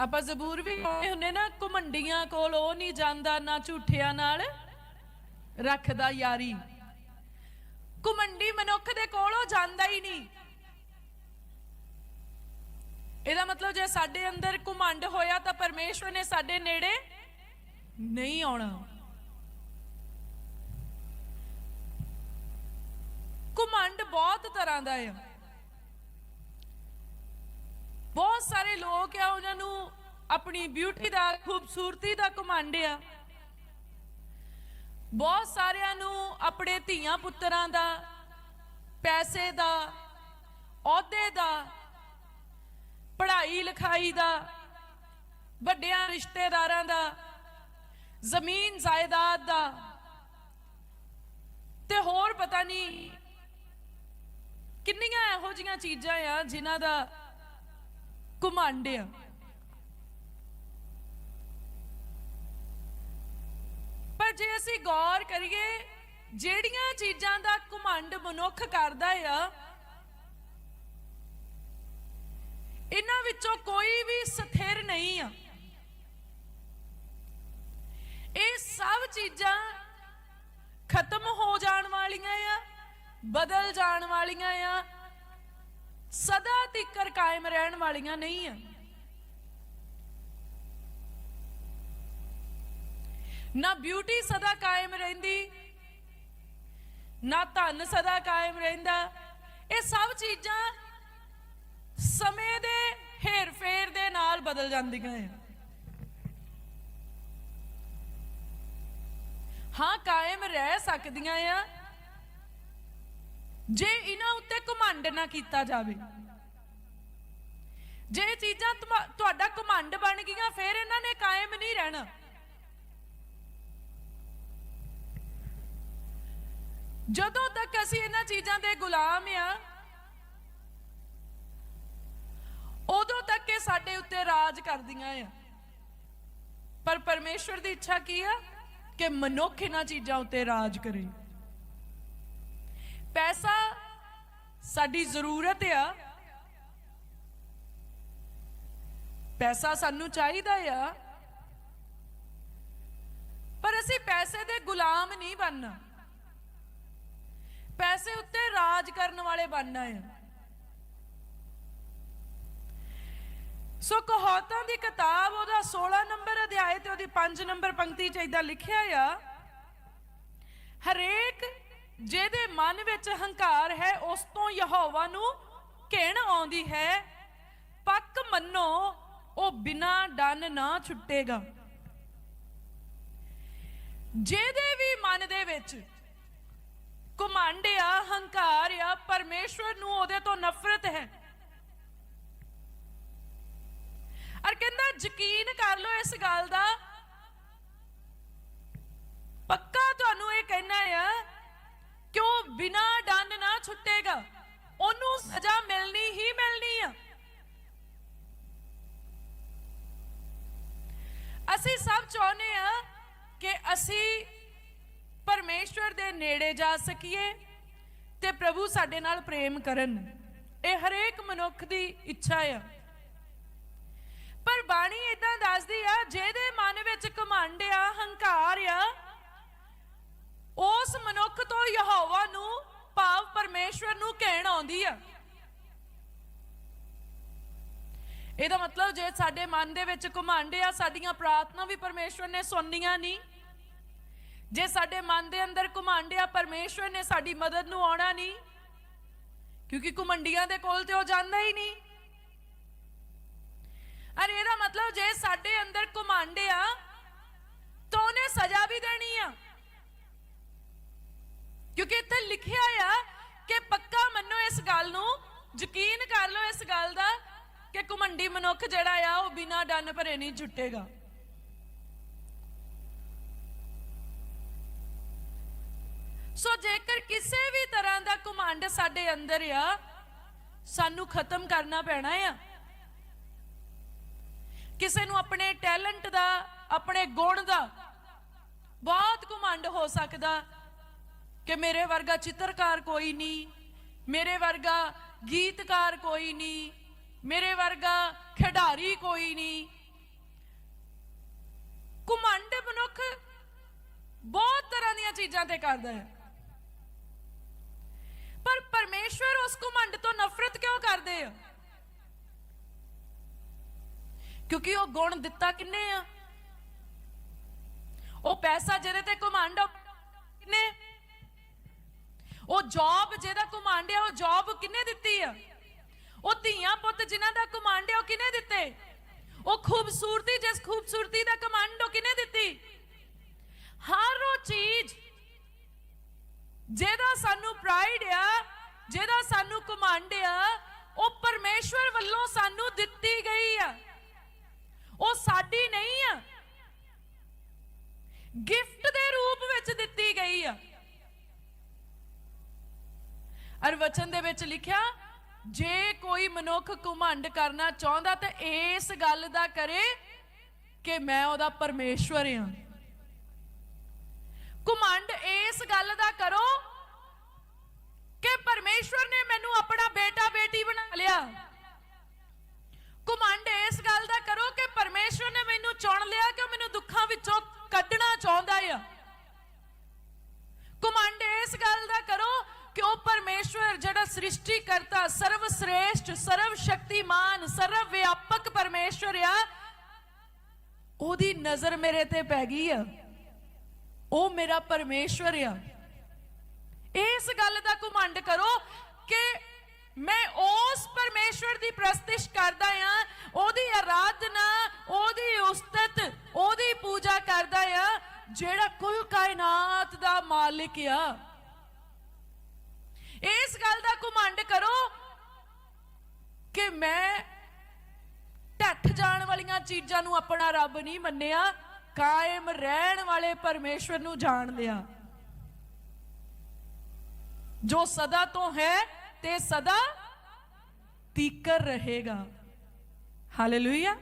ਆਪਾਂ ਜ਼ਬੂਰ ਵੀ ਪਾਉਂਦੇ ਹੁੰਨੇ ਨਾ, ਘਮੰਡੀਆਂ ਕੋਲ ਉਹ ਨਹੀਂ ਜਾਂਦਾ ਨਾ ਝੂਠਿਆਂ ਨਾਲ। ਰੱਖਦਾ ਯਾਰੀ। ਘਮੰਡੀ ਮਨੁੱਖ ਦੇ ਕੋਲ ਉਹ ਜਾਂਦਾ ਹੀ ਨਹੀਂ। ਇਹਦਾ ਮਤਲਬ ਜੇ ਸਾਡੇ ਅੰਦਰ ਘਮੰਡ ਹੋਇਆ ਤਾਂ ਪਰਮੇਸ਼ਵਰ ਨੇ ਸਾਡੇ ਨੇੜੇ ਨਹੀਂ ਆਉਣਾ। ਘਮੰਡ ਬਹੁਤ ਤਰ੍ਹਾਂ ਦਾ ਹੈ ਬਹੁਤ ਸਾਰੇ ਲੋਕ ਆ, ਉਹਨਾਂ ਨੂੰ ਆਪਣੀ ਬਿਊਟੀ ਦਾ, ਖੂਬਸੂਰਤੀ ਦਾ ਘਮੰਡ ਆ। ਬਹੁਤ ਸਾਰਿਆਂ ਨੂੰ ਆਪਣੇ ਧੀਆਂ ਪੁੱਤਰਾਂ ਦਾ, ਪੈਸੇ ਦਾ, ਅਹੁਦੇ ਦਾ, ਪੜ੍ਹਾਈ ਲਿਖਾਈ ਦਾ, ਵੱਡਿਆਂ ਰਿਸ਼ਤੇਦਾਰਾਂ ਦਾ, ਜ਼ਮੀਨ ਜਾਇਦਾਦ ਦਾ ਤੇ ਹੋਰ ਪਤਾ ਨਹੀਂ ਕਿੰਨੀਆਂ ਇਹੋ ਜੀਆਂ ਚੀਜ਼ਾਂ ਆ ਜਿਨ੍ਹਾਂ ਦਾ ਘੁਮੰਡ ਆ। ਪਰ ਜੇ ਅਸੀਂ ਗੌਰ ਕਰੀਏ, ਜਿਹੜੀਆਂ ਚੀਜ਼ਾਂ ਦਾ ਘੁਮੰਡ ਮਨੁੱਖ ਕਰਦਾ ਆ, ਇਹਨਾਂ ਵਿੱਚੋਂ ਕੋਈ ਵੀ ਸਥਿਰ ਨਹੀਂ ਆ। ਇਹ ਸਭ ਚੀਜ਼ਾਂ ਖਤਮ ਹੋ ਜਾਣ ਵਾਲੀਆਂ ਆ, ਬਦਲ ਜਾਣ ਵਾਲੀਆਂ ਆ ਸਦਾ ਤੀਕਰ ਕਾਇਮ ਰਹਿਣ ਵਾਲੀਆਂ ਨਹੀਂ ਆ। ਨਾ ਬਿਊਟੀ ਸਦਾ ਕਾਇਮ ਰਹਿੰਦੀ, ਨਾ ਧਨ ਸਦਾ ਕਾਇਮ ਰਹਿੰਦਾ। ਇਹ ਸਭ ਚੀਜ਼ਾਂ ਸਮੇਂ ਦੇ ਹੇਰ ਫੇਰ ਦੇ ਨਾਲ ਬਦਲ ਜਾਂਦੀਆਂ ਆ ਹਾਂ, ਕਾਇਮ ਰਹਿ ਸਕਦੀਆਂ ਆ ਜੇ ਇਹਨਾਂ ਉੱਤੇ ਘਮੰਡ ਨਾ ਕੀਤਾ ਜਾਵੇ, ਜੇ ਚੀਜ਼ਾਂ ਤੁਹਾਡਾ ਘਮੰਡ ਬਣ ਗਈਆਂ, ਫਿਰ ਇਹਨਾਂ ਨੇ ਕਾਇਮ ਨਹੀਂ ਰਹਿਣਾ। ਜਦੋਂ ਤੱਕ ਅਸੀਂ ਇਹਨਾਂ ਚੀਜ਼ਾਂ ਦੇ ਗੁਲਾਮ ਆ, ਉਦੋਂ ਤੱਕ ਇਹ ਸਾਡੇ ਉੱਤੇ ਰਾਜ ਕਰਦੀਆਂ ਆ। ਪਰ ਪਰਮੇਸ਼ਵਰ ਦੀ ਇੱਛਾ ਕੀ ਆ? ਕਿ ਮਨੁੱਖ ਇਹਨਾਂ ਚੀਜ਼ਾਂ ਉੱਤੇ ਰਾਜ ਕਰੇ। ਪੈਸਾ ਸਾਡੀ ਜ਼ਰੂਰਤ ਆ। ਪੈਸਾ ਸਾਨੂੰ ਚਾਹੀਦਾ ਆ। ਪਰ ਅਸੀਂ ਪੈਸੇ ਦੇ ਗੁਲਾਮ ਨਹੀਂ ਬਣਨਾ। ਪੈਸੇ ਉੱਤੇ ਰਾਜ ਕਰਨ ਵਾਲੇ ਬਣਨਾ ਹੈ ਸੋ ਕਹਾਵਤਾਂ ਦੀ ਕਿਤਾਬ ਉਹਦਾ 16 ਨੰਬਰ ਅਧਿਆਇ ਤੇ ਉਹਦੀ 5 ਨੰਬਰ ਪੰਕਤੀ ਚ ਇਦਾਂ ਲਿਖਿਆ ਆ ਜਿਹਦੇ ਮਨ ਵਿੱਚ ਹੰਕਾਰ ਹੈ, ਉਸ ਤੋਂ ਯਹੋਵਾ ਨੂੰ ਘਿਣ ਆਉਂਦੀ ਹੈ। ਪੱਕ ਮੰਨੋ, ਉਹ ਬਿਨਾ ਡਨ ਨਾ ਛੁੱਟੇਗਾ। ਜਿਹਦੇ ਵੀ ਮਨ ਦੇ ਵਿੱਚ ਘਮੰਡ ਆ, ਹੰਕਾਰ ਆ, ਪਰਮੇਸ਼ਵਰ ਨੂੰ ਉਹਦੇ ਤੋਂ ਨਫ਼ਰਤ ਹੈ। ਔਰ ਕਹਿੰਦਾ, ਯਕੀਨ ਕਰ ਲਓ ਇਸ ਗੱਲ ਦਾ। ਪੱਕਾ ਤੁਹਾਨੂੰ ਇਹ ਕਹਿਣਾ ਉਹਨੂੰ ਸਜ਼ਾ ਮਿਲਣੀ ਹੀ ਮਿਲਣੀ ਆ। ਅਸੀਂ ਸਭ ਚਾਹੁੰਦੇ ਆ ਕਿ ਅਸੀਂ ਪਰਮੇਸ਼ਵਰ ਦੇ ਨੇੜੇ ਜਾ ਸਕੀਏ ਤੇ ਪ੍ਰਭੂ ਸਾਡੇ ਨਾਲ ਪ੍ਰੇਮ ਕਰਨ। ਇਹ ਹਰੇਕ ਮਨੁੱਖ ਦੀ ਇੱਛਾ ਆ। ਪਰ ਬਾਣੀ ਇਦਾਂ ਦੱਸਦੀ ਆ, ਜਿਹਦੇ ਮਨ ਵਿੱਚ ਘਮੰਡ ਆ, ਹੰਕਾਰ ਆ, ਉਸ ਮਨੁੱਖ ਪਰਮੇਸ਼ਵਰ ਨੂੰ ਕਹਿਣ ਆਉਂਦੀ ਆ। ਇਹਦਾ ਮਤਲਬ ਜੇ ਸਾਡੇ ਮਨ ਦੇ ਵਿੱਚ ਘਮੰਡ ਆ, ਸਾਡੀਆਂ ਪ੍ਰਾਰਥਨਾ ਵੀ ਪਰਮੇਸ਼ਵਰ ਨੇ ਸੁਣਨੀਆਂ ਨਹੀਂ ਜੇ ਸਾਡੇ ਮਨ ਦੇ ਅੰਦਰ ਘਮੰਡ ਆ, ਪਰਮੇਸ਼ਵਰ ਨੇ ਸਾਡੀ ਮਦਦ ਨੂੰ ਆਉਣਾ ਨਹੀਂ ਕਿਉਂਕਿ ਘਮੰਡੀਆਂ ਦੇ ਕੋਲ ਤੇ ਉਹ ਜਾਂਦਾ ਹੀ ਨਹੀਂ ਅਰੇ ਇਹਦਾ ਮਤਲਬ ਜੇ ਸਾਡੇ ਅੰਦਰ ਘਮੰਡ ਆ, ਤਾਂ ਉਹਨੇ ਸਜ਼ਾ ਵੀ ਦੇਣੀ ਆ। ਕਿਉਂਕਿ ਇੱਥੇ ਲਿਖਿਆ ਆ ਕਿ ਪੱਕਾ ਮੰਨੋ ਇਸ ਗੱਲ ਨੂੰ, ਯਕੀਨ ਕਰ ਲਓ ਇਸ ਗੱਲ ਦਾ ਕਿ ਘਮੰਡੀ ਮਨੁੱਖ ਜਿਹੜਾ ਆ, ਉਹ ਬਿਨਾਂ ਡੰਨ ਭਰੇ ਨਹੀਂ ਛੁੱਟੇਗਾ ਸੋ ਜੇਕਰ ਕਿਸੇ ਵੀ ਤਰ੍ਹਾਂ ਦਾ ਘਮੰਡ ਸਾਡੇ ਅੰਦਰ ਆ, ਸਾਨੂੰ ਖਤਮ ਕਰਨਾ ਪੈਣਾ ਆ। ਕਿਸੇ ਨੂੰ ਆਪਣੇ ਟੈਲੈਂਟ ਦਾ, ਆਪਣੇ ਗੁਣ ਦਾ ਬਹੁਤ ਘਮੰਡ ਹੋ ਸਕਦਾ। ਕਿ ਮੇਰੇ ਵਰਗਾ ਚਿੱਤਰਕਾਰ ਕੋਈ ਨਹੀਂ, ਮੇਰੇ ਵਰਗਾ ਗੀਤਕਾਰ ਕੋਈ ਨਹੀਂ, ਮੇਰੇ ਵਰਗਾ ਖਿਡਾਰੀ ਕੋਈ ਨਹੀਂ। ਘਮੰਡ ਮਨੁੱਖ ਬਹੁਤ ਤਰ੍ਹਾਂ ਦੀਆਂ ਚੀਜ਼ਾਂ ਤੇ ਕਰਦਾ ਹੈ। ਪਰ ਪਰਮੇਸ਼ਵਰ ਉਸ ਘਮੰਡ ਤੋਂ ਨਫ਼ਰਤ ਕਿਉਂ ਕਰਦੇ ਆ? ਕਿਉਂਕਿ ਉਹ ਗੁਣ ਦਿੱਤਾ ਕਿੰਨੇ ਆ? ਉਹ ਪੈਸਾ ਜਿਹਦੇ ਤੇ ਘਮੰਡ ਕਿੰਨੇ? ਉਹ ਜੌਬ ਜਿਹਦਾ ਘੁਮਾਂਡ ਆ, ਉਹ ਜੌਬ ਕਿੰਨੇ ਦਿੱਤੀ ਆ? ਉਹ ਧੀਆਂ ਪੁੱਤ ਜਿਨ੍ਹਾਂ ਦਾ ਘੁਮਾਂਡ ਆ, ਉਹ ਕਿੰਨੇ ਦਿੱਤੇ? ਉਹ ਖੂਬਸੂਰਤੀ, ਜਿਸ ਖੂਬਸੂਰਤੀ ਦਾ ਘਮੰਡ ਉਹ ਕਿੰਨੇ ਦਿੱਤੀ? ਹਰ ਉਹ ਚੀਜ਼ ਜਿਹਦਾ ਸਾਨੂੰ ਪ੍ਰਾਈਡ ਆ, ਜਿਹਦਾ ਸਾਨੂੰ ਘਮੰਡ ਆ, ਉਹ ਪਰਮੇਸ਼ਵਰ ਵੱਲੋਂ ਸਾਨੂੰ ਦਿੱਤੀ ਗਈ ਆ। ਉਹ ਸਾਡੀ ਨਹੀਂ ਆ। ਗਿਫਟ ਦੇ ਰੂਪ ਵਿੱਚ ਦਿੱਤੀ ਗਈ ਆ। ਅਰ ਵਚਨ ਦੇ ਵਿੱਚ ਲਿਖਿਆ, ਜੇ ਕੋਈ ਮਨੁੱਖ ਘਮੰਡ ਕਰਨਾ ਚਾਹੁੰਦਾ ਤਾਂ ਇਸ ਗੱਲ ਦਾ ਕਰੇ ਕਿ ਮੈਂ ਉਹਦਾ ਪਰਮੇਸ਼ਵਰ ਹਾਂ। ਘਮੰਡ ਇਸ ਗੱਲ ਦਾ ਕਰੋ ਕਿ ਪਰਮੇਸ਼ਵਰ ਨੇ ਮੈਨੂੰ ਆਪਣਾ ਬੇਟਾ ਬੇਟੀ ਬਣਾ ਲਿਆ। ਘਮੰਡ ਇਸ ਗੱਲ ਦਾ ਕਰੋ ਕਿ ਪਰਮੇਸ਼ਵਰ ਨੇ ਮੈਨੂੰ ਚੁਣ ਲਿਆ ਕਿ ਉਹ ਮੈਨੂੰ ਦੁੱਖਾਂ ਵਿੱਚੋਂ ਕੱਢਣਾ ਚਾਹੁੰਦਾ ਆ। ਘਮੰਡ ਇਸ ਗੱਲ ਦਾ ਕਰੋ ਕਿ ਉਹ ਪਰਮੇਸ਼ਵਰ ਜਿਹੜਾ ਸ੍ਰਿਸ਼ਟੀ ਕਰਤਾ ਸਰਵ ਸ੍ਰੇਸ਼ਟ ਸਰਵ ਸ਼ਕਤੀਮਾਨ ਸਰਵ ਵਿਆਪਕ ਪਰਮੇਸ਼ਵਰ ਆ, ਉਹਦੀ ਨਜ਼ਰ ਮੇਰੇ ਤੇ ਪੈ ਗਈ ਆ। ਉਹ ਮੇਰਾ ਪਰਮੇਸ਼ਵਰ ਆ। ਇਸ ਗੱਲ ਦਾ ਘਮੰਡ ਕਰੋ ਕਿ ਮੈਂ ਉਸ ਪਰਮੇਸ਼ਵਰ ਦੀ ਪ੍ਰਸਤਿਸ਼ ਕਰਦਾ ਆ, ਉਹਦੀ ਆਰਾਧਨਾ, ਉਹਦੀ ਉਸਤਤ, ਉਹਦੀ ਪੂਜਾ ਕਰਦਾ ਆ, ਜਿਹੜਾ ਕੁੱਲ ਕਾਇਨਾਤ ਦਾ ਮਾਲਿਕ ਆ। ਘਮੰਡ ਕਰੋ ਕਿ ਮੈਂ ਢੱਠ ਜਾਣ ਵਾਲੀਆਂ ਚੀਜ਼ਾਂ ਨੂੰ ਆਪਣਾ ਰੱਬ ਨਹੀਂ ਮੰਨਿਆ, ਕਾਇਮ ਰਹਿਣ ਵਾਲੇ ਪਰਮੇਸ਼ਵਰ ਨੂੰ ਜਾਣ ਲਿਆ ਜੋ ਸਦਾ ਤੋਂ ਹੈ, ਤੇ ਸਦਾ ਤੀਕਰ ਰਹੇਗਾ। ਹਾਲੇਲੂਇਆ